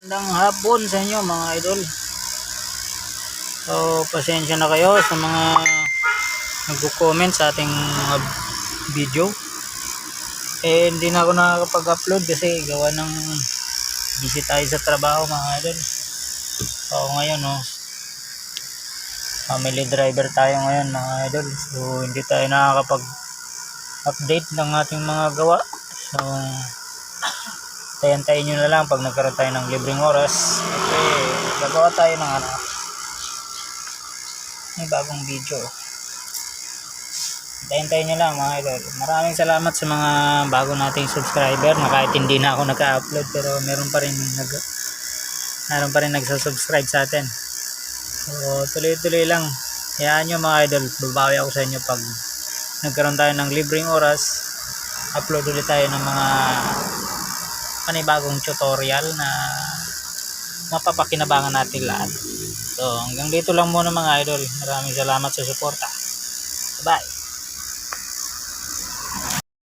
Magandang hapon sa inyo mga idol. So, pasensya na kayo sa mga nagko-comment sa ating mga video. Eh, hindi na ako nakakapag-upload kasi gawa ng busy tayo sa trabaho mga idol. So, ngayon no, family driver tayo ngayon mga idol. So, hindi tayo nakakapag-update ng ating mga gawa. So, tayantayin nyo na lang pag nagkaroon tayo ng libreng oras. Kasi gagawa tayo ng ano. May bagong video. Tayantayin nyo lang mga idol. Maraming salamat sa mga bago nating subscriber na kahit hindi na ako nagka-upload pero meron pa rin nag meron pa rin nagsasubscribe sa atin. So tuloy tuloy lang. Hayaan nyo mga idol. Babawi ako sa inyo pag nagkaroon tayo ng libreng oras. Upload ulit tayo ng mga panibagong tutorial na mapapakinabangan natin lahat. So, hanggang dito lang muna mga idol. Maraming salamat sa suporta. Bye!